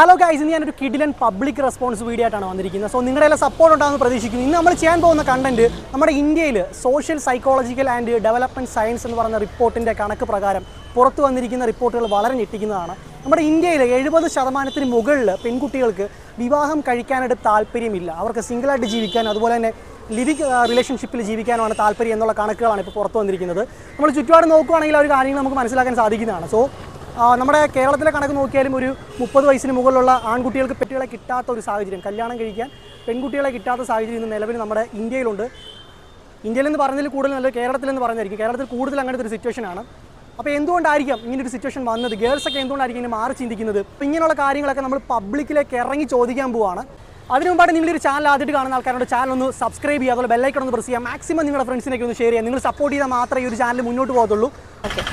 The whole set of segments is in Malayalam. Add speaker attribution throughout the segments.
Speaker 1: ഹലോ ഗൈസ് ഇന്ന് ഞാനൊരു കിഡിലൻ പബ്ലിക് റെസ്പോൺസ് വീഡിയോ ആയിട്ടാണ് വന്നിരിക്കുന്നത്. സോ നിങ്ങളുടെ എല്ലാം സപ്പോർട്ട് ഉണ്ടാകുമെന്ന് പ്രതീക്ഷിക്കുന്നു. ഇന്ന് നമ്മൾ ചെയ്യാൻ പോകുന്ന കണ്ടന്റ് നമ്മുടെ ഇന്ത്യയിൽ social psychological and development science എന്ന് പറയുന്ന റിപ്പോർട്ടിന്റെ കണക്ക് പ്രകാരം പുറത്തു വന്നിരിക്കുന്ന റിപ്പോർട്ടുകൾ വളരെ ഞെട്ടിക്കുന്നതാണ്. നമ്മുടെ ഇന്ത്യയിൽ എഴുപത് ശതമാനത്തിന് മുകളിൽ പെൺകുട്ടികൾക്ക് വിവാഹം കഴിക്കാനായിട്ട് താല്പര്യമില്ല. അവർക്ക് സിംഗിളായിട്ട് ജീവിക്കാൻ അതുപോലെ തന്നെ ലിവിങ് റിലേഷൻഷിപ്പിൽ ജീവിക്കാനുമാണ് താല്പര്യം എന്നുള്ള കണക്കുകളാണ് ഇപ്പോൾ പുറത്തു വന്നിരിക്കുന്നത്. നമ്മൾ ചുറ്റുപാട് നോക്കുകയാണെങ്കിൽ ആ ഒരു കാര്യങ്ങൾ നമുക്ക് മനസ്സിലാക്കാൻ സാധിക്കുന്നതാണ്. സോ നമ്മുടെ കേരളത്തിലെ കണക്ക് നോക്കിയാലും ഒരു മുപ്പത് വയസ്സിന് മുകളിലുള്ള ആൺകുട്ടികൾക്ക് പെട്ടികളെ കിട്ടാത്ത ഒരു സാഹചര്യം. കല്യാണം കഴിക്കാൻ പെൺകുട്ടികളെ കിട്ടാത്ത സാഹചര്യം ഇന്ന് നിലവിൽ നമ്മുടെ ഇന്ത്യയിലുണ്ട്. ഇന്ത്യയിൽ എന്ന് പറഞ്ഞതിൽ കൂടുതൽ നല്ലത് കേരളത്തിലെന്ന് പറഞ്ഞായിരിക്കും കേരളത്തിൽ കൂടുതൽ അങ്ങനത്തെ ഒരു സിറ്റുവേഷനാണ് അപ്പോൾ എന്തുകൊണ്ടായിരിക്കാം ഇങ്ങനെ ഒരു സിറ്റുവേഷൻ വന്നത്? ഗേൾസ് ഒക്കെ എന്തുകൊണ്ടായിരിക്കും ഇങ്ങനെ മാറി ചിന്തിക്കുന്നത്? അപ്പോൾ ഇങ്ങനെയുള്ള കാര്യങ്ങളൊക്കെ നമ്മൾ പബ്ലിക്കിലേക്ക് ഇറങ്ങി ചോദിക്കാൻ പോവാണ്. അതിനു മുമ്പായിട്ട് നിങ്ങൾ ഒരു ചാനൽ ആദ്യമായിട്ട് കാണുന്ന ആൾക്കാരോട് ചാനൽ ഒന്ന് സബ്സ്ക്രൈബ് ചെയ്യുക. അതുപോലെ ബെല്ലൈക്കൺ ഒന്ന് പ്രസ് ചെയ്യുക. മാക്സിമം നിങ്ങളുടെ ഫ്രണ്ട്സിനൊക്കെ ഒന്ന് ഷെയർ ചെയ്യുക. നിങ്ങൾ സപ്പോർട്ട് ചെയ്താൽ മാത്രമേ ഈ ഒരു ചാനൽ മുന്നോട്ട് പോകത്തുള്ളൂ.
Speaker 2: ഓക്കെ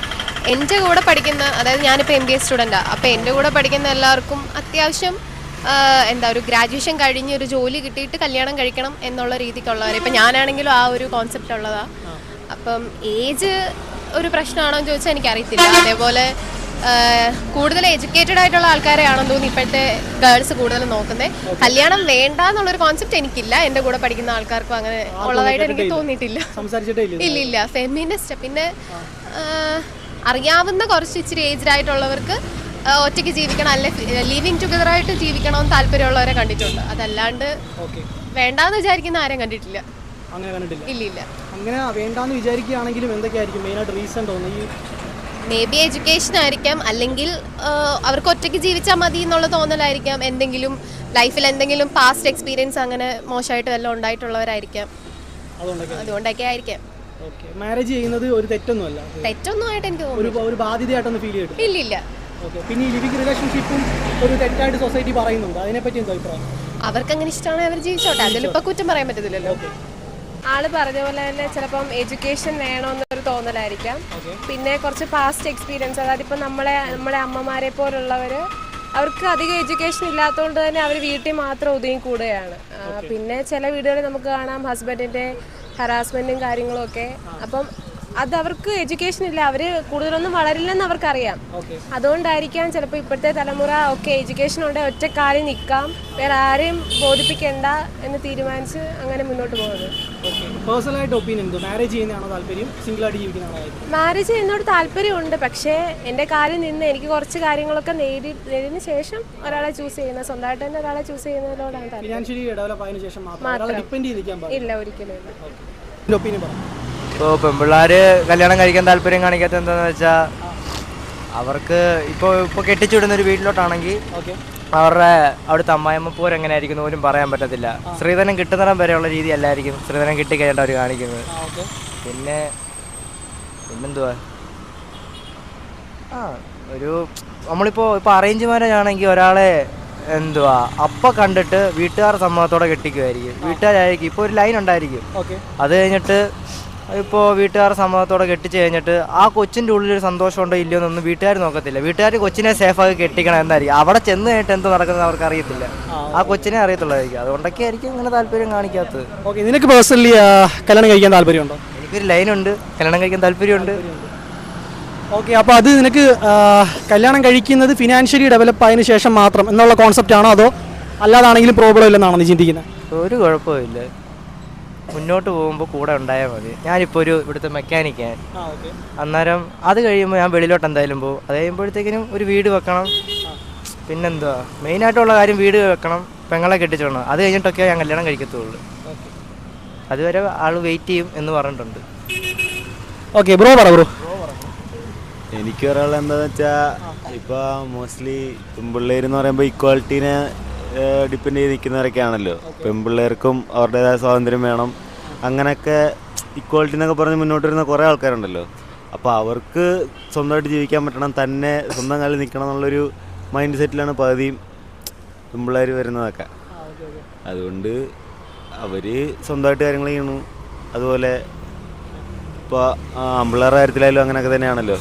Speaker 2: എന്റെ കൂടെ പഠിക്കുന്ന അതായത് ഞാനിപ്പോൾ എം ബി എ സ്റ്റുഡന്റാണ് അപ്പോൾ എന്റെ കൂടെ പഠിക്കുന്ന എല്ലാവർക്കും അത്യാവശ്യം എന്താ ഒരു ഗ്രാജുവേഷൻ കഴിഞ്ഞ് ഒരു ജോലി കിട്ടിയിട്ട് കല്യാണം കഴിക്കണം എന്നുള്ള രീതിക്കുള്ളവർ ഇപ്പം ഞാനാണെങ്കിലും ആ ഒരു കോൺസെപ്റ്റ് ഉള്ളതാണ് അപ്പം ഏജ് ഒരു പ്രശ്നമാണോ എന്ന് ചോദിച്ചാൽ എനിക്കറിയത്തില്ല. അതേപോലെ കൂടുതൽ എഡ്യൂക്കേറ്റഡ് ആയിട്ടുള്ള ആൾക്കാരെയാണെന്ന് തോന്നുന്നു ഇപ്പോഴത്തെ ഗേൾസ് കൂടുതൽ നോക്കുന്നത് കല്യാണം വേണ്ട എന്നുള്ളൊരു കോൺസെപ്റ്റ് എനിക്കില്ല. എന്റെ കൂടെ പഠിക്കുന്ന ആൾക്കാർക്കും അങ്ങനെ ഉള്ളതായിട്ട് എനിക്ക് തോന്നിയിട്ടില്ല.
Speaker 1: ഇല്ല.
Speaker 2: ഇല്ല ഫെമിനിസ്റ്റ് പിന്നെ അറിയാവുന്ന കുറച്ച് ഇച്ചിരി ഏജ്ഡ് ആയിട്ടുള്ളവർക്ക് ഒറ്റയ്ക്ക് ജീവിക്കണം അല്ലെ ലിവിങ് ടുഗദർ ആയിട്ട് ജീവിക്കണമെന്ന് താല്പര്യമുള്ളവരെ കണ്ടിട്ടുണ്ട്. അതല്ലാണ്ട് വേണ്ടാന്ന് വിചാരിക്കുന്ന ആരും കണ്ടിട്ടില്ല.
Speaker 1: അങ്ങനെ കണ്ടിട്ടില്ല.
Speaker 2: ഇല്ല ഇല്ല.
Speaker 1: അങ്ങനെ വേണ്ടാന്ന് വിചാരിക്കുകയാണെങ്കിലും എന്തൊക്കെയായിരിക്കും മെയിനായിട്ട് റീസൺ തോന്നുന്നത് ഈ
Speaker 2: മേ ബി എഡ്യൂക്കേഷൻ ആയിരിക്കാം അല്ലെങ്കിൽ അവർക്ക് ഒറ്റയ്ക്ക് ജീവിച്ചാൽ മതി എന്നുള്ള തോന്നലായിരിക്കാം. എന്തെങ്കിലും ലൈഫിൽ എന്തെങ്കിലും പാസ്റ്റ് എക്സ്പീരിയൻസ് അങ്ങനെ മോശമായിട്ട് വല്ലതും ഉണ്ടായിട്ടുള്ളവരായിരിക്കാം.
Speaker 1: അതുകൊണ്ടൊക്കെ
Speaker 2: ആയിരിക്കാം.
Speaker 1: മാരേജ് ചെയ്യുന്നത് ഒരു തെറ്റൊന്നുമല്ല.
Speaker 2: തെറ്റൊന്നുമായിട്ട് എനിക്ക്
Speaker 1: ഒരു ഒരു ബാധ്യതയായിട്ടൊന്നും ഫീൽ ചെയ്തിട്ട്
Speaker 2: ഇല്ല ഇല്ല
Speaker 1: ഓക്കെ പിന്നെ ഈ ലിവിങ് റിലേഷൻഷിപ്പും ഒരു തെറ്റായിട്ട് സൊസൈറ്റി പറയുന്നുണ്ട്. അതിനെപ്പറ്റി എന്താ അഭിപ്രായം?
Speaker 2: അവർക്ക് അങ്ങനെ ഇഷ്ടമാണ് അവർ ജീവിച്ചോട്ടെ അതിലിപ്പോ കുറ്റം പറയാൻ പറ്റത്തില്ലല്ലോ.
Speaker 3: ആൾ പറഞ്ഞ പോലെ തന്നെ ചിലപ്പം എഡ്യൂക്കേഷൻ വേണമെന്നൊരു തോന്നലായിരിക്കാം. പിന്നെ കുറച്ച് പാസ്റ്റ് എക്സ്പീരിയൻസ് അതായത് ഇപ്പം നമ്മളെ നമ്മളെ അമ്മമാരെ പോലുള്ളവര് അവർക്ക് അധികം എഡ്യൂക്കേഷൻ ഇല്ലാത്തതുകൊണ്ട് തന്നെ അവർ വീട്ടിൽ മാത്രം ഒതുങ്ങി കൂടുകയാണ്. പിന്നെ ചില വീടുകളിൽ നമുക്ക് കാണാം ഹസ്ബൻഡിന്റെ ഹറാസ്മെന്റും കാര്യങ്ങളും ഒക്കെ അപ്പം അത് അവർക്ക് എഡ്യൂക്കേഷൻ ഇല്ല. അവർ കൂടുതലൊന്നും വളരില്ലെന്ന് അവർക്കറിയാം. അതുകൊണ്ടായിരിക്കാം ചിലപ്പോൾ ഇപ്പോഴത്തെ തലമുറ ഒക്കെ എഡ്യൂക്കേഷൻ ഉണ്ട് ഒറ്റക്കാലിൽ നിൽക്കാം. വേറെ ആരെയും ബോധിപ്പിക്കേണ്ട എന്ന് തീരുമാനിച്ച് അങ്ങനെ മുന്നോട്ട് പോകുന്നത്.
Speaker 1: പേഴ്സണലായിട്ട് ഒപ്പീനിയൻ എന്തോ മാരേജ് ചെയ്യുന്നതാണോ താല്പര്യം? സിംഗിളായിട്ട് ജീവിക്കുന്നതാണോ താല്പര്യം?
Speaker 3: മാരേജ് ചെയ്യുന്നോട് താല്പര്യമുണ്ട്. പക്ഷേ എന്റെ കാര്യം നിന്ന് എനിക്ക് കുറച്ച് കാര്യങ്ങളൊക്കെ നേടി നേടിയതിന് ശേഷം ഒരാളെ ചൂസ് ചെയ്യുന്നത് സ്വന്തമായിട്ട് തന്നെ ഒരാളെ ചൂസ് ചെയ്യുന്നതിനോടാണ്
Speaker 1: ഫിനാൻഷ്യലി ഡെവലപ്പ് ആയതിനു ശേഷം മാത്രം
Speaker 3: ഇല്ല ഒരിക്കലും
Speaker 1: ഒപ്പീനിയൻ പറഞ്ഞു
Speaker 4: ഇപ്പോൾ പെൺപിള്ളേർ കല്യാണം കഴിക്കാൻ താല്പര്യം കാണിക്കാത്ത എന്താണെന്ന് വെച്ചാൽ അവർക്ക് ഇപ്പോൾ ഇപ്പോൾ കെട്ടിച്ചുവിടുന്ന ഒരു വീട്ടിലോട്ടാണെങ്കിൽ
Speaker 1: ഓക്കെ.
Speaker 4: അവരുടെ അവിടുത്തെ അമ്മായിമ്മ പോര് എങ്ങനെ ആയിരിക്കും പോലും പറയാൻ പറ്റത്തില്ല. സ്ത്രീധനം കിട്ടുന്നിടം വരെയുള്ള രീതി അല്ലായിരിക്കും സ്ത്രീധനം കിട്ടിക്കഴിഞ്ഞിട്ട് അവർ കാണിക്കുന്നത്. പിന്നെ പിന്നെന്തുവാ? ആ ഒരു നമ്മളിപ്പോൾ ഇപ്പോൾ അറേഞ്ച് മാരേജ് ആണെങ്കിൽ ഒരാളെ എന്തുവാ അപ്പ കണ്ടിട്ട് വീട്ടുകാർ സമ്മതത്തോടെ കെട്ടിക്കുമായിരിക്കും വീട്ടുകാരായിരിക്കും. ഇപ്പോൾ ഒരു ലൈൻ ഉണ്ടായിരിക്കും. അത് കഴിഞ്ഞിട്ട് ഇപ്പോൾ വീട്ടുകാരെ സമ്മതത്തോടെ കെട്ടിച്ച് കഴിഞ്ഞിട്ട് ആ കൊച്ചിന്റെ ഉള്ളിൽ ഒരു സന്തോഷമുണ്ടോ ഇല്ലയോ എന്നൊന്നും വീട്ടുകാർ നോക്കത്തില്ല. വീട്ടുകാർ കൊച്ചിനെ സേഫാക്കി കെട്ടിക്കണം എന്നായിരിക്കും. അവിടെ ചെന്ന് കഴിഞ്ഞിട്ട് എന്ത് നടക്കുന്നത് അവർക്ക് അറിയത്തില്ല. ആ കൊച്ചിനെ അറിയത്തുള്ളതായിരിക്കും. അതുകൊണ്ടൊക്കെ ആയിരിക്കും ഇങ്ങനെ താല്പര്യം കാണിക്കാത്തത്.
Speaker 1: ഓക്കെ നിനക്ക് പേഴ്സണലി കല്യാണം കഴിക്കാൻ താല്പര്യമുണ്ടോ?
Speaker 4: എനിക്കൊരു ലൈനുണ്ട് കല്യാണം കഴിക്കാൻ താല്പര്യമുണ്ട്.
Speaker 1: ഓക്കെ അപ്പോൾ അത് നിനക്ക് കല്യാണം കഴിക്കുന്നത് ഫിനാൻഷ്യലി ഡെവലപ്പ് ആയതിനു ശേഷം മാത്രം എന്നുള്ള കോൺസെപ്റ്റ് ആണോ അതോ അല്ലാതാണെങ്കിലും പ്രോബ്ലം ഇല്ലെന്നാണോ നീ ചിന്തിക്കുന്നത്
Speaker 4: ഒരു കുഴപ്പമില്ല മുന്നോട്ട് പോകുമ്പോൾ കൂടെ ഉണ്ടായാൽ മതി. ഞാനിപ്പോൾ ഒരു ഇവിടുത്തെ
Speaker 1: ഓക്കെ
Speaker 4: അന്നേരം അത് കഴിയുമ്പോൾ ഞാൻ വെളിയിലോട്ട് എന്തായാലും പോകും. അത് കഴിയുമ്പോഴത്തേക്കിനും ഒരു വീട് വെക്കണം. പിന്നെന്തുവാ? മെയിനായിട്ടുള്ള കാര്യം വീട് വെക്കണം. പെങ്ങളെ കെട്ടിച്ചോണം. അത് കഴിഞ്ഞിട്ടൊക്കെ ഞാൻ കല്യാണം കഴിക്കത്തുള്ളൂ. അതുവരെ ആൾ വെയിറ്റ് ചെയ്യും എന്ന് പറഞ്ഞിട്ടുണ്ട്.
Speaker 1: ഓക്കെ ബ്രോ പറ ബ്രോ
Speaker 5: എനിക്ക് പറയാനുള്ള എന്താന്ന് വെച്ചാൽ ഇപ്പൊ മോസ്റ്റ്ലി പെൺപിള്ളേർ എന്ന് പറയുമ്പോൾ ഇക്വാളിറ്റീനെ ഡിപ്പെൻഡ് ചെയ്ത് നിൽക്കുന്നവരൊക്കെയാണല്ലോ പെൺപിള്ളേർക്കും അവരുടേതായ സ്വാതന്ത്ര്യം വേണം. അങ്ങനെയൊക്കെ ഇക്വാളിറ്റി എന്നൊക്കെ പറഞ്ഞ് മുന്നോട്ട് വരുന്ന കുറേ ആൾക്കാരുണ്ടല്ലോ. അപ്പോൾ അവർക്ക് സ്വന്തമായിട്ട് ജീവിക്കാൻ പറ്റണം തന്നെ സ്വന്തം കാലിൽ നിൽക്കണം എന്നുള്ളൊരു മൈൻഡ് സെറ്റിലാണ് പകുതിയും പെൺപിള്ളേർ വരുന്നതൊക്കെ. അതുകൊണ്ട് അവർ സ്വന്തമായിട്ട് കാര്യങ്ങൾ ചെയ്യണു. അതുപോലെ ഇപ്പോൾ ആമ്പിള്ളേരുടെ കാര്യത്തിലായാലും അങ്ങനെയൊക്കെ തന്നെയാണല്ലോ.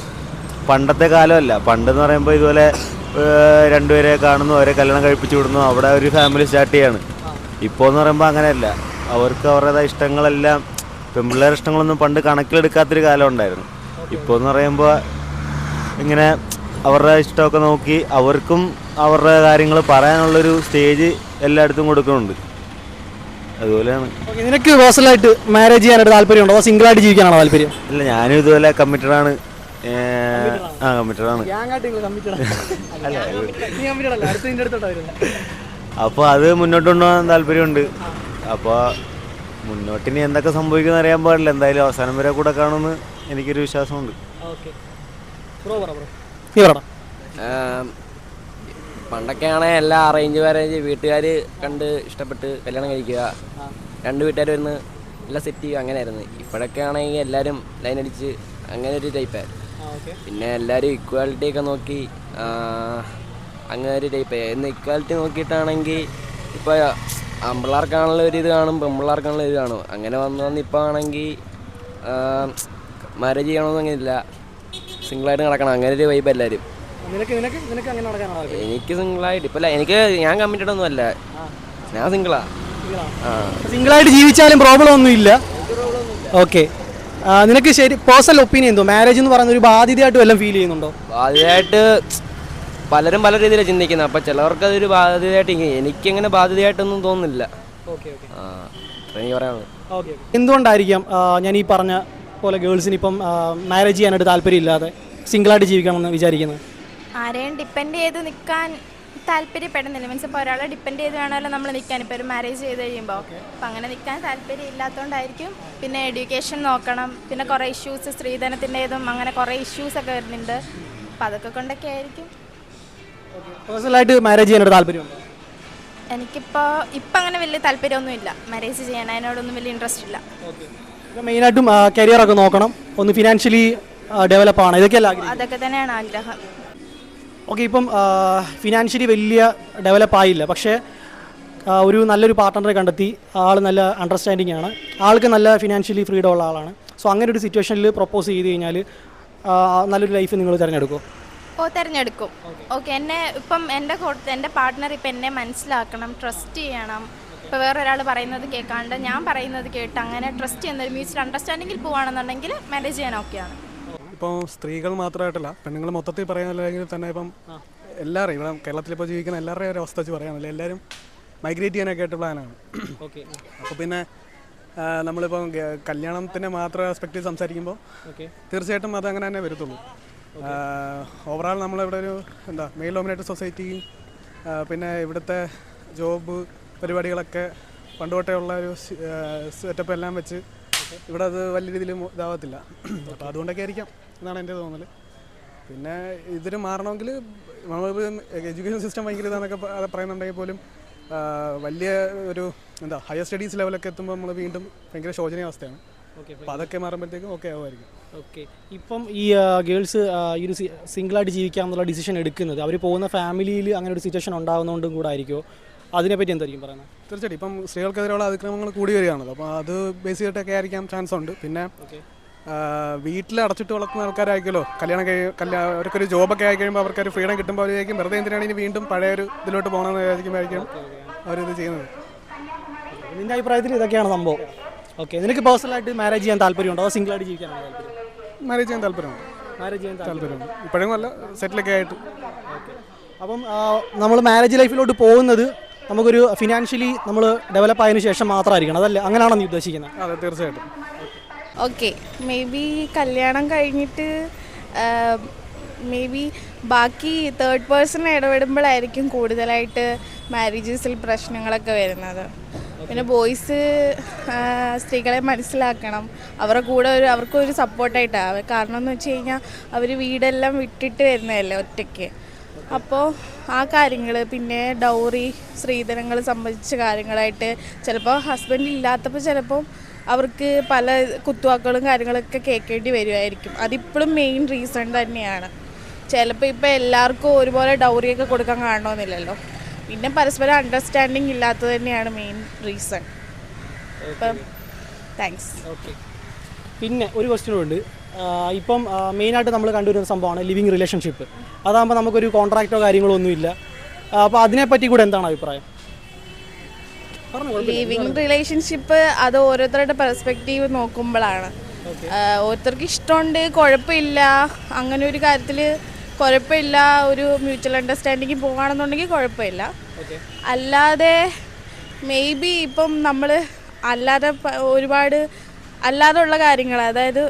Speaker 5: പണ്ടത്തെ കാലമല്ല. പണ്ടെന്ന് പറയുമ്പോൾ ഇതുപോലെ രണ്ടുപേരെ കാണുന്നു അവരെ കല്യാണം കഴിപ്പിച്ചു വിടുന്നു. അവിടെ ഒരു ഫാമിലി സ്റ്റാർട്ട് ചെയ്യാണ്. ഇപ്പോൾ എന്ന് പറയുമ്പോൾ അങ്ങനെയല്ല. അവർക്ക് അവരുടേതായ ഇഷ്ടങ്ങളെല്ലാം പെമ്പിള്ളേരുടെ ഇഷ്ടങ്ങളൊന്നും പണ്ട് കണക്കിലെടുക്കാത്തൊരു കാലം ഉണ്ടായിരുന്നു. ഇപ്പോൾ എന്ന് പറയുമ്പോൾ ഇങ്ങനെ അവരുടെ ഇഷ്ടമൊക്കെ നോക്കി അവർക്കും അവരുടെ കാര്യങ്ങൾ പറയാനുള്ളൊരു സ്റ്റേജ് എല്ലായിടത്തും കൊടുക്കുന്നുണ്ട്. അതുപോലെയാണ്.
Speaker 1: നിനക്ക് പേഴ്സണലായിട്ട് മാരേജ് ചെയ്യാനായിട്ട് താല്പര്യമുണ്ടോ? അതോ സിംഗിളായിട്ട് ജീവിക്കാനാണോ താല്പര്യം?
Speaker 5: ഇല്ല ഞാനും ഇതുപോലെ കമ്മിറ്റഡ് ആണ് ഏ, ആ കമ്മിറ്റഡ് ആണ് അപ്പോൾ അത് മുന്നോട്ട് കൊണ്ടുപോകാൻ താല്പര്യമുണ്ട്. അപ്പോൾ മുന്നോട്ടിനി എന്തൊക്കെ സംഭവിക്കുന്ന അറിയാൻ പാടില്ല. എന്തായാലും അവസാനം വരെ കൂടെ കാണുമെന്ന് എനിക്കൊരു വിശ്വാസമുണ്ട്.
Speaker 1: നീ പറടാ
Speaker 6: പണ്ടൊക്കെ എല്ലാം അറേഞ്ച് മാരേജ് വീട്ടുകാർ കണ്ട് ഇഷ്ടപ്പെട്ട് കല്യാണം കഴിക്കുക. രണ്ട് വീട്ടുകാർ വരുന്ന എല്ലാം സെറ്റ് ചെയ്യുക അങ്ങനെയായിരുന്നു. ഇപ്പോഴൊക്കെ ആണെങ്കിൽ എല്ലാവരും ലൈൻ അടിച്ച് അങ്ങനെ ഒരു ടൈപ്പായിരുന്നു പിന്നെ എല്ലാവരും ഇക്വാലിറ്റി ഒക്കെ നോക്കി അങ്ങനെ ഒരു ടൈപ്പായി ഇന്ന് ഇക്വാലിറ്റി നോക്കിയിട്ടാണെങ്കിൽ ഇപ്പോൾ ആമ്പിള്ളേർക്കാണുള്ള ഒരു ഇത് കാണും പെമ്പിള്ളേർക്കാണുള്ള ഇത് കാണും. അങ്ങനെ വന്ന് വന്ന് ഇപ്പോൾ ആണെങ്കിൽ മാരേജ് ചെയ്യണമെന്ന് അങ്ങനെയില്ല. സിംഗിളായിട്ട് നടക്കണം. അങ്ങനെ ഒരു വൈബ് എല്ലാവരും
Speaker 1: അങ്ങനെ?
Speaker 6: എനിക്ക് സിംഗിളായിട്ട് ഇപ്പല്ല എനിക്ക് ഞാൻ കമ്മിറ്റഡ് ഒന്നും അല്ല. ഞാൻ സിംഗിളാ. ആ.
Speaker 1: സിംഗിളായിട്ട് ജീവിച്ചാലും പ്രോബ്ലം ഒന്നും ഇല്ല. ഓക്കെ നിനക്ക് ശരി പേഴ്സണൽ ഒപ്പീനിയൻ എന്തോ? മാരേജ് എന്ന് പറയുന്ന ഒരു ബാധ്യതയായിട്ട് വല്ലതും ഫീൽ ചെയ്യുന്നുണ്ടോ?
Speaker 6: ബാധ്യതയായിട്ട് പലരും പല രീതിയിലാണ് ചിന്തിക്കുന്നത് അപ്പൊ ചിലവർക്ക് അതൊരു ബാധ്യതയായിട്ട് എനിക്കങ്ങനെ ബാധ്യതയായിട്ടൊന്നും തോന്നുന്നില്ല. ആ എനിക്ക്
Speaker 1: എന്തുകൊണ്ടായിരിക്കാം ആ, ഞാൻ ഈ പറഞ്ഞ പോലെ ഗേൾസിന് ഇപ്പം മാരേജ് ചെയ്യാനായിട്ട് താല്പര്യമില്ലാതെ സിംഗിളായിട്ട് ജീവിക്കണമെന്ന് വിചാരിക്കുന്നത്?
Speaker 7: ആരെയും ഡിപ്പെൻഡ് ചെയ്ത് നിൽക്കാൻ താല്പര്യപ്പെടുന്നില്ല. മീൻസ് ഇപ്പോൾ ഒരാളെ ഡിപ്പെൻഡ് ചെയ്ത് വേണമല്ലോ നമ്മൾ നിൽക്കാൻ ഇപ്പോൾ ഒരു മാരേജ് ചെയ്ത് കഴിയുമ്പോൾ അപ്പം അങ്ങനെ നിൽക്കാൻ താല്പര്യം ഇല്ലാത്തതുകൊണ്ടായിരിക്കും പിന്നെ എഡ്യൂക്കേഷൻ നോക്കണം. പിന്നെ കുറേ ഇഷ്യൂസ് സ്ത്രീധനത്തിന്റെതും അങ്ങനെ കുറേ ഇഷ്യൂസൊക്കെ വരുന്നുണ്ട്. അപ്പം അതൊക്കെ കൊണ്ടൊക്കെ ആയിരിക്കും
Speaker 1: പേഴ്സണലായിട്ട് മാരേജ് ചെയ്യാനൊരു താല്പര്യമുണ്ടോ?
Speaker 7: എനിക്കിപ്പോൾ ഇപ്പം അങ്ങനെ വലിയ താല്പര്യമൊന്നുമില്ല. മാരേജ് ചെയ്യാൻ അതിനോടൊന്നും വലിയ ഇൻട്രസ്റ്റ് ഇല്ല.
Speaker 1: മെയിനായിട്ടും കരിയർ ഒക്കെ നോക്കണം. ഒന്ന് ഫിനാൻഷ്യലി ഡെവലപ്പ് ആണ്. ഇതൊക്കെയല്ല
Speaker 7: അതൊക്കെ തന്നെയാണ് ആഗ്രഹം.
Speaker 1: ഓക്കെ ഇപ്പം ഫിനാൻഷ്യലി വലിയ ഡെവലപ്പ് ആയില്ല. പക്ഷേ ഒരു നല്ലൊരു പാർട്ട്ണറെ കണ്ടെത്തി ആൾ നല്ല അണ്ടർസ്റ്റാൻഡിങ് ആണ്. ആൾക്ക് നല്ല ഫിനാൻഷ്യലി ഫ്രീഡം ഉള്ള ആളാണ്. സോ അങ്ങനെ ഒരു സിറ്റുവേഷനിൽ പ്രപ്പോസ് ചെയ്ത് കഴിഞ്ഞാൽ നല്ലൊരു ലൈഫ് നിങ്ങൾ തിരഞ്ഞെടുക്കും
Speaker 7: ഓ തിരഞ്ഞെടുക്കും. ഓക്കെ. എന്നെ ഇപ്പം എന്റെ എന്റെ പാർട്ട്ണർ ഇപ്പം എന്നെ മനസ്സിലാക്കണം ട്രസ്റ്റ് ചെയ്യണം. ഇപ്പോൾ വേറൊരാൾ പറയുന്നത് കേൾക്കാണ്ട് ഞാൻ പറയുന്നത് കേട്ട് അങ്ങനെ ട്രസ്റ്റ് ചെയ്യുന്ന ഒരു മ്യൂച്വൽ അണ്ടർസ്റ്റാൻഡിങ്ങിൽ പോവുകയാണെന്നുണ്ടെങ്കിൽ മാരേജ് ചെയ്യാൻ ഓക്കെയാണ്
Speaker 8: ഇപ്പോൾ സ്ത്രീകൾ മാത്രമായിട്ടല്ല പെണ്ണുങ്ങൾ മൊത്തത്തിൽ പറയാനല്ലെങ്കിൽ തന്നെ ഇപ്പം എല്ലാവരെയും ഇവിടെ കേരളത്തിൽ ഇപ്പോൾ ജീവിക്കുന്ന എല്ലാവരുടെയും ഒരു അവസ്ഥ വെച്ച് പറയാനല്ല എല്ലാവരും മൈഗ്രേറ്റ് ചെയ്യാനൊക്കെ ആയിട്ട് പ്ലാനാണ്
Speaker 1: ഓക്കെ.
Speaker 8: അപ്പോൾ പിന്നെ നമ്മളിപ്പോൾ കല്യാണത്തിനെ മാത്രം ആസ്പെക്റ്റിൽ സംസാരിക്കുമ്പോൾ തീർച്ചയായിട്ടും അത് അങ്ങനെ തന്നെ വരത്തുള്ളൂ. ഓവറാൾ നമ്മളിവിടെ ഒരു എന്താ മെയിൽ ഡോമിനേറ്റഡ് സൊസൈറ്റിയും പിന്നെ ഇവിടുത്തെ ജോബ് പരിപാടികളൊക്കെ പണ്ട് തൊട്ടേ ഉള്ള ഒരു സെറ്റപ്പ് എല്ലാം വെച്ച് ഇവിടെ അത് വലിയ രീതിയിൽ ഇതാവത്തില്ല. അപ്പോൾ അതുകൊണ്ടൊക്കെ ആയിരിക്കാം എന്നാണ് എന്റെ തോന്നൽ പിന്നെ ഇതിന് മാറണമെങ്കിൽ നമ്മളിപ്പോൾ എഡ്യൂക്കേഷൻ സിസ്റ്റം ഭയങ്കര ഇതാണെന്നൊക്കെ പറയുന്നുണ്ടെങ്കിൽ പോലും വലിയ ഒരു എന്താ ഹയർ സ്റ്റഡീസ് ലെവലൊക്കെ എത്തുമ്പോൾ നമ്മൾ വീണ്ടും ഭയങ്കര ശോചനീയാവസ്ഥയാണ് അപ്പോൾ അതൊക്കെ മാറുമ്പോഴത്തേക്കും ഓക്കെ ആവുമായിരിക്കും.
Speaker 1: ഓക്കെ ഇപ്പം ഈ ഗേൾസ് ഈ ഒരു സിംഗിളായിട്ട് ജീവിക്കാൻ എന്നുള്ള ഡിസിഷൻ എടുക്കുന്നത് അവർ പോകുന്ന ഫാമിലിയിൽ അങ്ങനെ ഒരു സിറ്റുവേഷൻ ഉണ്ടാകുന്നതുകൊണ്ടും കൂടെ ആയിരിക്കുമോ അതിനെപ്പറ്റി എന്തായിരിക്കും പറയുന്നത്?
Speaker 8: തീർച്ചയായിട്ടും. ഇപ്പം സ്ത്രീകൾക്കെതിരെയുള്ള അതിക്രമങ്ങൾ കൂടി വരികയാണല്ലോ. അപ്പോൾ അത് ബേസ് ചെയ്തിട്ടൊക്കെ ആയിരിക്കാം ചാൻസ് ഉണ്ട്. പിന്നെ വീട്ടിൽ അടച്ചിട്ട് വളർത്തുന്ന ആൾക്കാരായിരിക്കുമല്ലോ. കല്യാണം കഴിയും കല്യാണം അവർക്കൊരു ജോബൊക്കെ ആയി കഴിയുമ്പോൾ അവർക്കൊരു ഫ്രീഡം കിട്ടുമ്പോൾ അവരായിരിക്കും. വെറുതെ എന്തിനാണ് ഇനി വീണ്ടും പഴയ ഒരു ഇതിലോട്ട് പോകണമെന്ന് വിചാരിക്കുമ്പോഴായിരിക്കും അവരിത് ചെയ്യുന്നത്.
Speaker 1: നിന്റെ അഭിപ്രായത്തിൽ ഇതൊക്കെയാണ് സംഭവം? ഓക്കെ നിനക്ക് പേഴ്സണലായിട്ട് മാരേജ് ചെയ്യാൻ താല്പര്യമുണ്ടോ? അതോ സിംഗിളായിട്ട് ജീവിക്കാനാണ് താല്പര്യം?
Speaker 8: മാരേജ് ചെയ്യാൻ താല്പര്യമാണ്
Speaker 1: മാരേജ് ചെയ്യാൻ താല്പര്യം.
Speaker 8: ഇപ്പോഴും അല്ല സെറ്റിലൊക്കെ ആയിട്ട്.
Speaker 1: അപ്പം നമ്മൾ മാരേജ് ലൈഫിലോട്ട് പോകുന്നത് നമുക്കൊരു ഫിനാൻഷ്യലി നമ്മൾ ഡെവലപ്പ് ആയതിനു ശേഷം മാത്രമായിരിക്കണം. അതല്ലേ? അങ്ങനെയാണോ നീ ഉദ്ദേശിക്കുന്നത്
Speaker 8: അതെ തീർച്ചയായിട്ടും.
Speaker 9: ഓക്കെ മേ ബി കല്യാണം കഴിഞ്ഞിട്ട് മേ ബി ബാക്കി തേർഡ് പേഴ്സൺ ഇടപെടുമ്പോഴായിരിക്കും കൂടുതലായിട്ട് മാരേജസിൽ പ്രശ്നങ്ങളൊക്കെ വരുന്നത്. പിന്നെ ബോയ്സ് സ്ത്രീകളെ മനസ്സിലാക്കണം. അവരുടെ കൂടെ ഒരു അവർക്കൊരു സപ്പോർട്ടായിട്ടാണ് കാരണം എന്ന് വെച്ച് കഴിഞ്ഞാൽ അവർ വീടെല്ലാം വിട്ടിട്ട് വരുന്നതല്ലേ ഒറ്റയ്ക്ക്. അപ്പോൾ ആ കാര്യങ്ങൾ പിന്നെ ഡൗറി സ്ത്രീധനങ്ങൾ സംബന്ധിച്ച കാര്യങ്ങളായിട്ട് ചിലപ്പോൾ ഹസ്ബൻഡ് ഇല്ലാത്തപ്പോൾ ചിലപ്പോൾ അവർക്ക് പല കുത്തുവാക്കുകളും കാര്യങ്ങളൊക്കെ കേൾക്കേണ്ടി വരുമായിരിക്കും അതിപ്പോഴും മെയിൻ റീസൺ തന്നെയാണ്. ചിലപ്പോൾ ഇപ്പോൾ എല്ലാവർക്കും ഒരുപോലെ ഡൗറിയൊക്കെ കൊടുക്കാൻ കാണണമെന്നില്ലല്ലോ പിന്നെ പരസ്പരം അണ്ടർസ്റ്റാൻഡിങ് ഇല്ലാത്തത് തന്നെയാണ് മെയിൻ റീസൺ താങ്ക്സ്
Speaker 1: ഓക്കെ പിന്നെ ഒരു ക്വസ്റ്റ്യനും ഉണ്ട്. ഇപ്പം മെയിനായിട്ട് നമ്മൾ കണ്ടുവരുന്ന സംഭവമാണ് ലിവിങ് റിലേഷൻഷിപ്പ് അതാകുമ്പോൾ നമുക്കൊരു കോൺട്രാക്റ്റോ കാര്യങ്ങളോ ഒന്നുമില്ല. അപ്പോൾ അതിനെപ്പറ്റി കൂടെ എന്താണ് അഭിപ്രായം?
Speaker 9: ലിവിങ് റിലേഷൻഷിപ്പ് അത് ഓരോരുത്തരുടെ പെർസ്പെക്റ്റീവ് നോക്കുമ്പോഴാണ്. ഓരോരുത്തർക്ക് ഇഷ്ടമുണ്ട് കുഴപ്പമില്ല അങ്ങനെ ഒരു കാര്യത്തിൽ കുഴപ്പമില്ല ഒരു മ്യൂച്വൽ അണ്ടർസ്റ്റാൻഡിങ് പോകുകയാണെന്നുണ്ടെങ്കിൽ കുഴപ്പമില്ല. അല്ലാതെ മേ ബി ഇപ്പം നമ്മൾ അല്ലാതെ ഒരുപാട് അല്ലാതെ ഉള്ള കാര്യങ്ങൾ അതായത്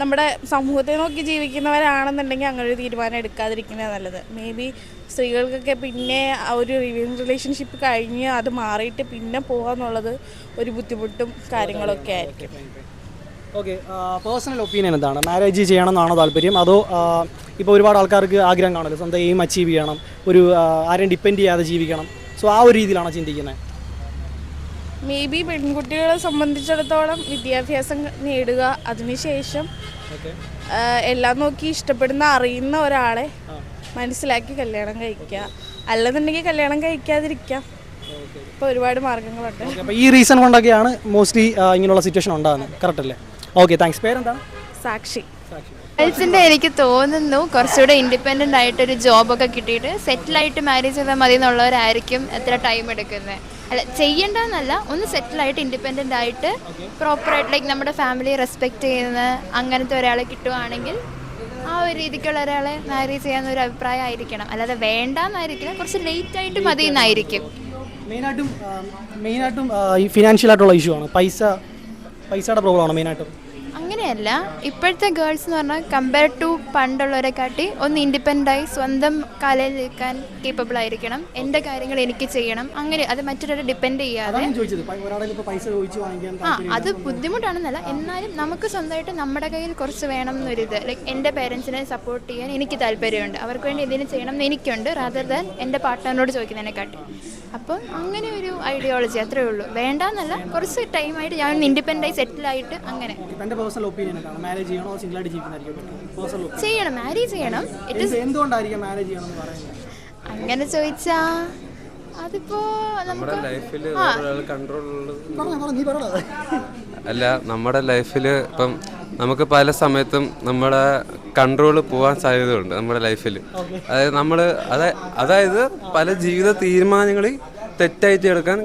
Speaker 9: നമ്മുടെ സമൂഹത്തെ നോക്കി ജീവിക്കുന്നവരാണെന്നുണ്ടെങ്കിൽ അങ്ങനെ ഒരു തീരുമാനം എടുക്കാതിരിക്കുന്നത് നല്ലത്. മേ ബി സ്ത്രീകൾക്കൊക്കെ പിന്നെ ആ ഒരു റിലേഷൻഷിപ്പ് കഴിഞ്ഞ് അത് മാറിയിട്ട് പിന്നെ പോകാന്നുള്ളത് ഒരു ബുദ്ധിമുട്ടും കാര്യങ്ങളൊക്കെ ആയിരിക്കും.
Speaker 1: ഓക്കെ പേഴ്സണൽ ഒപ്പീനിയൻ എന്താണ്? മാരേജ് ചെയ്യണമെന്നാണോ താല്പര്യം? അതോ ഇപ്പോൾ ഒരുപാട് ആൾക്കാർക്ക് ആഗ്രഹം കാണുമല്ലോ സ്വന്തം എയിം അച്ചീവ് ചെയ്യണം ഒരു ആരെയും ഡിപ്പെൻഡ് ചെയ്യാതെ ജീവിക്കണം. സോ ആ ഒരു രീതിയിലാണോ ചിന്തിക്കുന്നത്
Speaker 9: മേ ബി പെൺകുട്ടികളെ സംബന്ധിച്ചിടത്തോളം വിദ്യാഭ്യാസം നേടുക അതിനുശേഷം എല്ലാം നോക്കി ഇഷ്ടപ്പെടുന്ന അറിയുന്ന ഒരാളെ മനസ്സിലാക്കി കല്യാണം കഴിക്കുക. അല്ലെന്നുണ്ടെങ്കിൽ കല്യാണം കഴിക്കാതിരിക്കാം. ഇപ്പോൾ ഒരുപാട് മാർഗങ്ങളുണ്ട്.
Speaker 1: ഈ റീസൺ കൊണ്ടൊക്കെയാണ് മോസ്റ്റ്ലി ഇങ്ങനെയുള്ള സിറ്റുവേഷൻ ഉണ്ടാകുന്നത്. കറക്റ്റ് അല്ലേ? ഓക്കെ താങ്ക്സ് പേരെന്താണ്
Speaker 9: സാക്ഷി.
Speaker 10: ഗേൾസിന്റെ എനിക്ക് തോന്നുന്നു കുറച്ചുകൂടെ ഇൻഡിപെൻഡന്റ് ആയിട്ടൊരു ജോബൊക്കെ കിട്ടിയിട്ട് സെറ്റിലായിട്ട് മാരേജ് ചെയ്താൽ മതി എന്നുള്ളവരായിരിക്കും എത്ര ടൈം എടുക്കുന്നത് അല്ല ചെയ്യേണ്ടെന്നല്ല ഒന്ന് സെറ്റിലായിട്ട് ഇൻഡിപെൻഡന്റ് ആയിട്ട് പ്രോപ്പറായിട്ട് ലൈക്ക് നമ്മുടെ ഫാമിലി റെസ്പെക്ട് ചെയ്യുന്ന അങ്ങനത്തെ ഒരാളെ കിട്ടുവാണെങ്കിൽ ആ ഒരു രീതിക്കുള്ള ഒരാളെ മാരേജ് ചെയ്യാവുന്ന ഒരു അഭിപ്രായം ആയിരിക്കണം. അല്ലാതെ വേണ്ടാന്നായിരിക്കില്ല കുറച്ച് ലേറ്റ് ആയിട്ട് മതി എന്നായിരിക്കും
Speaker 1: മെയിനായിട്ടും മെയിനായിട്ടും ഈ ഫിനാൻഷ്യൽ ആയിട്ടുള്ള ഇഷ്യൂ ആണ്. പൈസ പൈസയുടെ പ്രോബ്ലം ആണ് മെയിനായിട്ടും.
Speaker 10: അങ്ങനെയല്ല ഇപ്പോഴത്തെ ഗേൾസ് എന്ന് പറഞ്ഞാൽ കമ്പയർ ടു പണ്ടുള്ളവരെക്കാട്ടി ഒന്ന് ഇൻഡിപെൻഡന്റ് ആയി സ്വന്തം കാലിൽ നിൽക്കാൻ കേപ്പബിൾ ആയിരിക്കണം. എന്റെ കാര്യങ്ങൾ എനിക്ക് ചെയ്യണം. അങ്ങനെ അത് മറ്റൊരാളെ ഡിപെൻഡ് ചെയ്യാതെ ആ അത് ബുദ്ധിമുട്ടാണെന്നല്ല. എന്നാലും നമുക്ക് സ്വന്തമായിട്ട് നമ്മുടെ കയ്യിൽ കുറച്ച് വേണം എന്നൊരിത് ലൈക്ക് എന്റെ പേരൻസിനെ സപ്പോർട്ട് ചെയ്യാൻ എനിക്ക് താല്പര്യമുണ്ട്. അവർക്ക് വേണ്ടി ഇതിന് ചെയ്യണം എന്ന് എനിക്കുണ്ട് റാദർ ദാൻ എന്റെ പാർട്ട്ണറിനോട് ചോദിക്കുന്നതിനെക്കാട്ടി. അപ്പം അങ്ങനെ ഒരു ഐഡിയോളജി അത്രേ ഉള്ളൂ. വേണ്ടെന്നല്ല കുറച്ച് ടൈമായിട്ട് ഞാൻ ഇൻഡിപെൻഡന്റ് ആയി സെറ്റിലായിട്ട് അങ്ങനെ.
Speaker 1: പേഴ്സണൽ ഒപ്പീനിയൻ എന്താണ്? മാരേജ് ചെയ്യണോ സിംഗിളായിട്ട് ജീവിക്കുന്നതായിരിക്കും പേഴ്സണൽ
Speaker 10: ചെയ്യണം മാരേജ് ചെയ്യണം. ഇറ്റ്
Speaker 1: എന്ത് എന്തുകൊണ്ടായിരിക്കും മാരേജ് ചെയ്യണം എന്ന് പറയുന്നത്?
Speaker 10: അങ്ങനെ ചോദിച്ചാ അതിപ്പോ
Speaker 11: നമ്മുടെ ലൈഫിൽ. കൺട്രോൾ അല്ല നമ്മുടെ ലൈഫിൽ ഇപ്പം നമുക്ക് പല സമയത്തും നമ്മുടെ കൺട്രോൾ പോകാൻ സാധ്യതയുണ്ട് നമ്മുടെ ലൈഫിൽ അതായത് നമ്മൾ അതായത് അതായത് പല ജീവിത തീരുമാനങ്ങളിൽ തെറ്റായിട്ട് എടുക്കാൻ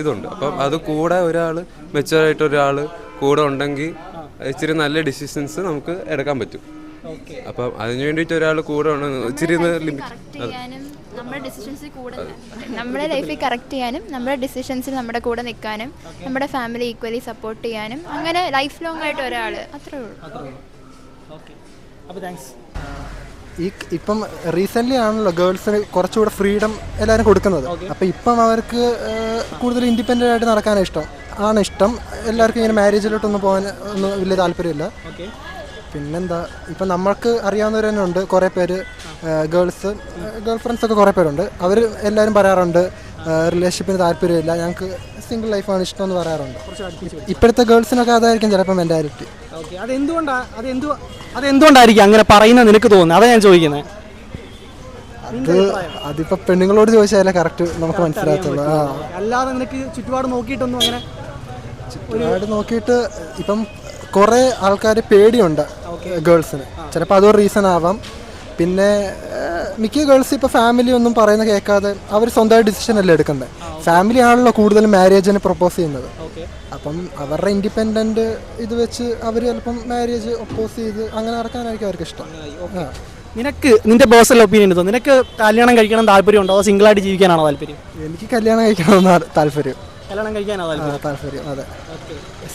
Speaker 11: ഇതുണ്ട്. അപ്പം അത് കൂടെ ഒരാൾ മെച്ചുവറായിട്ട് ഒരാൾ കൂടെ ഉണ്ടെങ്കിൽ ഇച്ചിരി നല്ല ഡിസിഷൻസ് നമുക്ക് എടുക്കാൻ പറ്റും. അപ്പം അതിനു വേണ്ടിയിട്ട് ഒരാൾ കൂടെ ഉണ്ട് ഇച്ചിരി
Speaker 10: നമ്മുടെ ഡിസിഷൻസിൽ കൂടെ നമ്മുടെ ലൈഫിൽ കറക്റ്റ് ചെയ്യാനും നമ്മുടെ ഡിസിഷൻസിൽ നമ്മുടെ കൂടെ നിൽക്കാനും നമ്മുടെ ഫാമിലി ഈക്വലി സപ്പോർട്ട് ചെയ്യാനും അങ്ങനെ ലൈഫ് ലോങ് ആയിട്ട് ഒരാൾ അത്രേ ഉള്ളൂ.
Speaker 1: അപ്പോൾ താങ്ക്സ്
Speaker 12: ഈ ഇപ്പം റീസെന്റ് ആണല്ലോ ഗേൾസിന് കുറച്ചുകൂടെ ഫ്രീഡം എല്ലാവരും കൊടുക്കുന്നത്. അപ്പം ഇപ്പം അവർക്ക് കൂടുതൽ ഇൻഡിപെൻഡന്റ് ആയിട്ട് നടക്കാനാണ് ഇഷ്ടം. ആണ് ഇഷ്ടം. എല്ലാവർക്കും ഇങ്ങനെ മാരേജിലോട്ടൊന്നും പോകാൻ ഒന്നും വലിയ താല്പര്യമില്ല. പിന്നെന്താ ഇപ്പം നമ്മൾക്ക് അറിയാവുന്നവർ തന്നെ ഉണ്ട്. കുറേ പേര് ഗേൾസ് ഗേൾ ഫ്രണ്ട്സ് ഒക്കെ കുറേ പേരുണ്ട്. അവർ എല്ലാവരും പറയാറുണ്ട് റിലേഷൻഷിപ്പിന് താല്പര്യമില്ല. ഞങ്ങൾക്ക് സിംഗിൾ ലൈഫാണ് ഇഷ്ടം എന്ന് പറയാറുണ്ട്. ഇപ്പോഴത്തെ ഗേൾസിനൊക്കെ അതായിരിക്കും ചിലപ്പോൾ
Speaker 1: മെന്റാലിറ്റി അതെന്തു അതെന്തുകൊണ്ടായിരിക്കും അങ്ങനെ പറയുന്നത് നിനക്ക് തോന്നുന്നത് അതാ ഞാൻ ചോദിക്കുന്നത്
Speaker 12: അത് അതിപ്പോ പെണ്ണുങ്ങളോട് ചോദിച്ചാലേ കറക്റ്റ് നമുക്ക് മനസ്സിലാകത്തുള്ളൂ.
Speaker 1: അല്ലാതെ നിനക്ക് ചുറ്റുപാട് നോക്കിയിട്ടൊന്നും അങ്ങനെ
Speaker 12: ഒരുപാട് നോക്കിയിട്ട് ഇപ്പം കുറേ ആൾക്കാർ പേടിയുണ്ട് ഗേൾസിന്. ചിലപ്പോൾ അതൊരു റീസൺ ആവാം. പിന്നെ മിക്ക ഗേൾസ് ഇപ്പോൾ ഫാമിലി ഒന്നും പറയുന്ന കേൾക്കാതെ അവർ സ്വന്തമായിട്ട് ഡിസിഷൻ അല്ലേ എടുക്കുന്നത് ഫാമിലി ആണല്ലോ കൂടുതലും മാരേജിന് പ്രപ്പോസ് ചെയ്യുന്നത്. അപ്പം അവരുടെ ഇൻഡിപെൻഡന്റ് ഇത് വെച്ച് അവർ ചിലപ്പം മാരേജ് ഒപ്പോസ് ചെയ്ത് അങ്ങനെ നടക്കാനായിരിക്കും അവർക്ക് ഇഷ്ടം.
Speaker 1: നിനക്ക് നിന്റെ പേഴ്സണൽ ഒപ്പീനിയൻ എന്തോ നിനക്ക് കല്യാണം കഴിക്കണം താല്പര്യമുണ്ടോ? അതോ സിംഗിളായിട്ട് ജീവിക്കാനാണോ താല്പര്യം?
Speaker 12: എനിക്ക് കല്യാണം കഴിക്കണമെന്നാണ് താല്പര്യം.
Speaker 1: കല്യാണം കഴിക്കാനാണോ
Speaker 12: ആ,
Speaker 1: താല്പര്യം
Speaker 12: താല്പര്യം അതെ.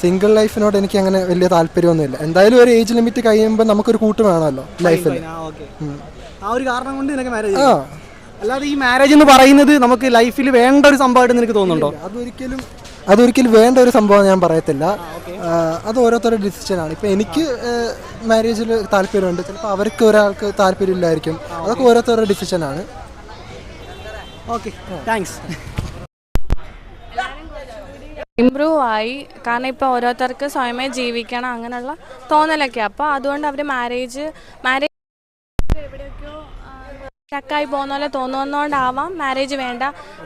Speaker 12: സിംഗിൾ ലൈഫിനോട് എനിക്ക് അങ്ങനെ വലിയ താല്പര്യമൊന്നുമില്ല. എന്തായാലും ഒരു ഏജ് ലിമിറ്റ് കഴിയുമ്പോൾ നമുക്കൊരു കൂട്ട് വേണമല്ലോ ലൈഫിൽ
Speaker 1: ആ ഒരു കാരണം കൊണ്ട് നിനക്ക് മാരേജ്
Speaker 12: ആ.
Speaker 1: അല്ലാതെ ഈ മാരേജ് എന്ന് പറയുന്നത് നമുക്ക് ലൈഫിൽ വേണ്ട ഒരു സംഭവമായിട്ട് നിനക്ക് തോന്നുന്നുണ്ടോ?
Speaker 12: അതൊരിക്കലും അതൊരിക്കലും വേണ്ട ഒരു സംഭവം ഞാൻ പറയത്തില്ല. ആ, അത് ഓരോരുത്തരുടെ ഡിസിഷനാണ് ഇപ്പം എനിക്ക് മാരേജിൽ താല്പര്യമുണ്ട്. ചിലപ്പോൾ അവർക്ക് ഒരാൾക്ക് താല്പര്യമില്ലായിരിക്കും. അതൊക്കെ ഓരോരുത്തരുടെ ഡിസിഷനാണ്
Speaker 1: ഓക്കെ. താങ്ക്സ്
Speaker 9: ഇമ്പ്രൂവ് ആയി കാരണം ഇപ്പോൾ ഓരോരുത്തർക്ക് സ്വയമേ ജീവിക്കണം അങ്ങനെയുള്ള തോന്നലൊക്കെ. അപ്പോൾ അതുകൊണ്ട് അവർ മാരേജ് മാരേജ് എവിടെയൊക്കെയോ സ്റ്റക്കായി പോകുന്ന പോലെ തോന്നുന്നതുകൊണ്ടാവാം മാരേജ് വേണ്ട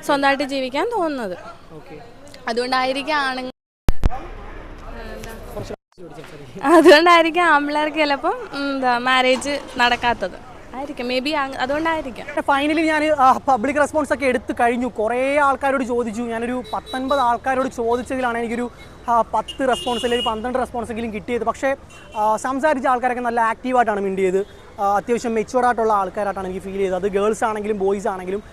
Speaker 9: സ്വന്തമായിട്ട് ജീവിക്കാൻ തോന്നുന്നത്. അതുകൊണ്ടായിരിക്കും ആണുങ്ങൾ അതുകൊണ്ടായിരിക്കും ആമ്പിളേർക്ക് ചിലപ്പം എന്താ മാരേജ് നടക്കാത്തത്. ആയിരിക്കും. മേ ബി
Speaker 1: ഫൈനലി ഞാൻ പബ്ലിക് റെസ്പോൺസ് ഒക്കെ എടുത്തു കഴിഞ്ഞു. കുറേ ആൾക്കാരോട് ചോദിച്ചു. ഞാനൊരു പത്തൊൻപത് ആൾക്കാരോട് ചോദിച്ചതിലാണ് എനിക്കൊരു പത്ത് റെസ്പോൺസ് അല്ലെങ്കിൽ പന്ത്രണ്ട് റെസ്പോൺസ് എങ്കിലും കിട്ടിയത്. പക്ഷേ സംസാരിച്ച ആൾക്കാരൊക്കെ നല്ല ആക്റ്റീവായിട്ടാണ് മിണ്ടിയത്. അത്യാവശ്യം മെച്ചുവർ ആയിട്ടുള്ള ആൾക്കാരായിട്ടാണ് എനിക്ക് ഫീൽ ചെയ്തത്. അത് ഗേൾസ് ആണെങ്കിലും ബോയ്സ് ആണെങ്കിലും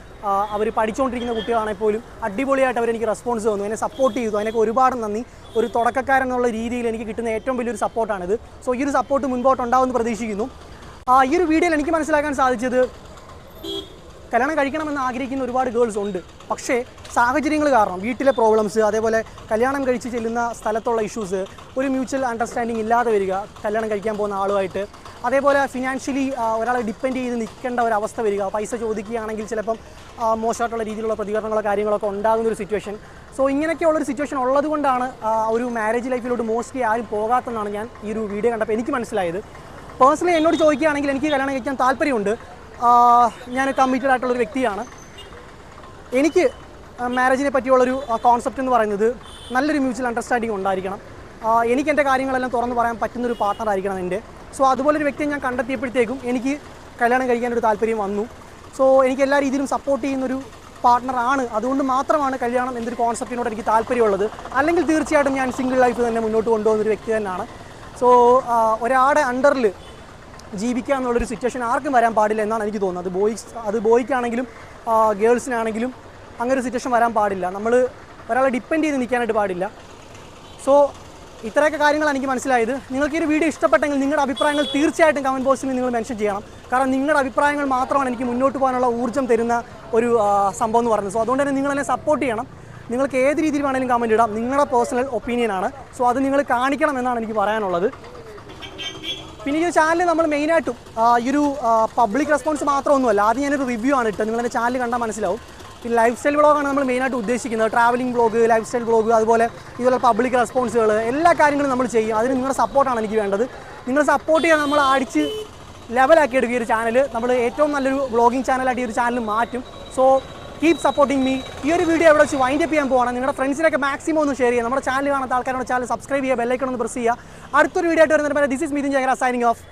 Speaker 1: അവർ പഠിച്ചുകൊണ്ടിരിക്കുന്ന കുട്ടികളാണെങ്കിൽ പോലും അടിപൊളിയായിട്ട് അവരെനിക്ക് റെസ്പോൺസ് തന്നു. എന്നെ സപ്പോർട്ട് ചെയ്തു. അതിനൊക്കെ ഒരുപാട് നന്ദി. ഒരു തുടക്കക്കാരെന്നുള്ള രീതിയിൽ എനിക്ക് കിട്ടുന്ന ഏറ്റവും വലിയൊരു സപ്പോർട്ടാണിത് സോ ഈ ഒരു സപ്പോർട്ട് മുൻപോട്ട് ഉണ്ടാവുമെന്ന് പ്രതീക്ഷിക്കുന്നു. ആ, ഈ ഒരു വീഡിയോയിൽ എനിക്ക് മനസ്സിലാക്കാൻ സാധിച്ചത് കല്യാണം കഴിക്കണമെന്ന് ആഗ്രഹിക്കുന്ന ഒരുപാട് ഗേൾസ് ഉണ്ട്. പക്ഷേ സാഹചര്യങ്ങൾ കാരണം വീട്ടിലെ പ്രോബ്ലംസ് അതേപോലെ കല്യാണം കഴിച്ച് ചെല്ലുന്ന സ്ഥലത്തുള്ള ഇഷ്യൂസ് ഒരു മ്യൂച്വൽ അണ്ടർസ്റ്റാൻഡിങ് ഇല്ലാതെ വരിക കല്യാണം കഴിക്കാൻ പോകുന്ന ആളുമായിട്ട്. അതേപോലെ ഫിനാൻഷ്യലി ഒരാളെ ഡിപ്പെൻഡ് ചെയ്ത് നിൽക്കേണ്ട ഒരു അവസ്ഥ വരിക പൈസ ചോദിക്കുകയാണെങ്കിൽ ചിലപ്പം മോശമായിട്ടുള്ള രീതിയിലുള്ള പ്രതികരണങ്ങളോ കാര്യങ്ങളൊക്കെ ഉണ്ടാകുന്ന ഒരു സിറ്റുവേഷൻ സോ ഇങ്ങനെയൊക്കെയുള്ളൊരു സിറ്റുവേഷൻ ഉള്ളതുകൊണ്ടാണ് ഒരു മാരേജ് ലൈഫിലോട്ട് മോസ്റ്റ്ലി ആരും പോകാത്തതെന്നാണ് ഞാൻ ഈ ഒരു വീഡിയോ കണ്ടപ്പോൾ എനിക്ക് മനസ്സിലായത്. പേഴ്സണലി എന്നോട് ചോദിക്കുകയാണെങ്കിൽ എനിക്ക് കല്യാണം കഴിക്കാൻ താല്പര്യമുണ്ട്. ഞാൻ കമ്മിറ്റഡ് ആയിട്ടുള്ളൊരു വ്യക്തിയാണ്. എനിക്ക് മാരേജിനെ പറ്റിയുള്ളൊരു കോൺസെപ്റ്റ് എന്ന് പറയുന്നത് നല്ലൊരു മ്യൂച്വൽ അണ്ടർസ്റ്റാൻഡിങ് ഉണ്ടായിരിക്കണം. എനിക്ക് എന്റെ കാര്യങ്ങളെല്ലാം തുറന്നു പറയാൻ പറ്റുന്നൊരു പാർട്ണർ ആയിരിക്കണം എന്റെ. സോ അതുപോലൊരു വ്യക്തിയെ ഞാൻ കണ്ടെത്തിയപ്പോഴത്തേക്കും എനിക്ക് കല്യാണം കഴിക്കാനൊരു താല്പര്യം വന്നു. സോ എനിക്ക് എല്ലാ രീതിയിലും സപ്പോർട്ട് ചെയ്യുന്നൊരു പാർട്ണറാണ് അതുകൊണ്ട് മാത്രമാണ് കല്യാണം എന്നൊരു കോൺസെപ്റ്റിനോട് എനിക്ക് താല്പര്യമുള്ളത്. അല്ലെങ്കിൽ തീർച്ചയായിട്ടും ഞാൻ സിംഗിൾ ലൈഫ് തന്നെ മുന്നോട്ട് കൊണ്ടുപോകുന്ന ഒരു വ്യക്തി തന്നെയാണ്. സോ ഒരാളുടെ അണ്ടറിൽ ജീവിക്കുക എന്നുള്ളൊരു സിറ്റുവേഷൻ ആർക്കും വരാൻ പാടില്ല എന്നാണ് എനിക്ക് തോന്നുന്നത്. അത് ബോയ്സ് അത് ബോയ്ക്കാണെങ്കിലും ഗേൾസിനാണെങ്കിലും അങ്ങനെ ഒരു സിറ്റുവേഷൻ വരാൻ പാടില്ല. നമ്മൾ ഒരാളെ ഡിപ്പെൻഡ് ചെയ്ത് നിൽക്കാനായിട്ട് പാടില്ല. സോ ഇത്രയൊക്കെ കാര്യങ്ങളാണ് എനിക്ക് മനസ്സിലായത്. നിങ്ങൾക്ക് ഈ വീഡിയോ ഇഷ്ടപ്പെട്ടെങ്കിൽ നിങ്ങളുടെ അഭിപ്രായങ്ങൾ തീർച്ചയായിട്ടും കമന്റ് ബോക്സിൽ നിങ്ങൾ മെൻഷൻ ചെയ്യണം. കാരണം നിങ്ങളുടെ അഭിപ്രായങ്ങൾ മാത്രമാണ് എനിക്ക് മുന്നോട്ട് പോകാനുള്ള ഊർജം തരുന്ന ഒരു സംഭവം എന്ന് പറയുന്നത്. സോ അതുകൊണ്ട് തന്നെ നിങ്ങളെന്നെ സപ്പോർട്ട് ചെയ്യണം. നിങ്ങൾക്ക് ഏത് രീതിയിൽ വേണമെങ്കിലും കമന്റ് ഇടാം. നിങ്ങളുടെ പേഴ്സണൽ ഒപ്പീനിയനാണ് സോ അത് നിങ്ങൾ കാണിക്കണം എന്നാണ് എനിക്ക് പറയാനുള്ളത്. പിന്നെ ഈ ചാനൽ നമ്മൾ മെയിനായിട്ടും ഈ ഒരു പബ്ലിക് റെസ്പോൺസ് മാത്രമൊന്നുമല്ല. ആദ്യം ഞാനൊരു റിവ്യൂ ആണ് ഇട്ടത്. നിങ്ങൾ എന്റെ ചാനൽ കണ്ടാൽ മനസ്സിലാവും പിന്നെ ലൈഫ് സ്റ്റൈൽ വ്ളോഗാണ് നമ്മൾ മെയിനായിട്ട് ഉദ്ദേശിക്കുന്നത്. Travelling blog lifestyle blog അതുപോലെ ഇതുപോലെ പബ്ലിക് റെസ്പോൺസുകൾ എല്ലാ കാര്യങ്ങളും നമ്മൾ ചെയ്യും. അതിന് നിങ്ങളുടെ സപ്പോർട്ടാണ് എനിക്ക് വേണ്ടത്. നിങ്ങൾ സപ്പോർട്ട് ചെയ്യാൻ നമ്മൾ അടിച്ച് ലെവലാക്കി എടുക്കുക ഈ ഒരു ചാനൽ നമ്മൾ ഏറ്റവും നല്ലൊരു വ്ളോഗിങ് ചാനലായിട്ട് ഈ ഒരു ചാനൽ മാറ്റും. സോ കീപ് സപ്പോർട്ടിങ് മീ ഈ ഒരു വീഡിയോ എവിടെ വെച്ച് വൈൻഡ് അപ്പ് ചെയ്യാൻ പോകണം നിങ്ങളുടെ ഫ്രണ്ട്സിനൊക്കെ മാക്സിമം ഒന്ന് ഷെയർ ചെയ്യുക. നമ്മുടെ ചാനൽ കാണാത്ത ആൾക്കാരോട് ചാനൽ സബ്സ്ക്രൈബ് ചെയ്യുക ബെല്ലൈക്കൺ ഒന്ന് പ്രസ് ചെയ്യുക. അടുത്തൊരു വീഡിയോ ആയിട്ട് വരുന്നതിന് ദിസ് ഇസ് മീതിൻ ജയഗ്ര സൈനിങ് ഓഫ്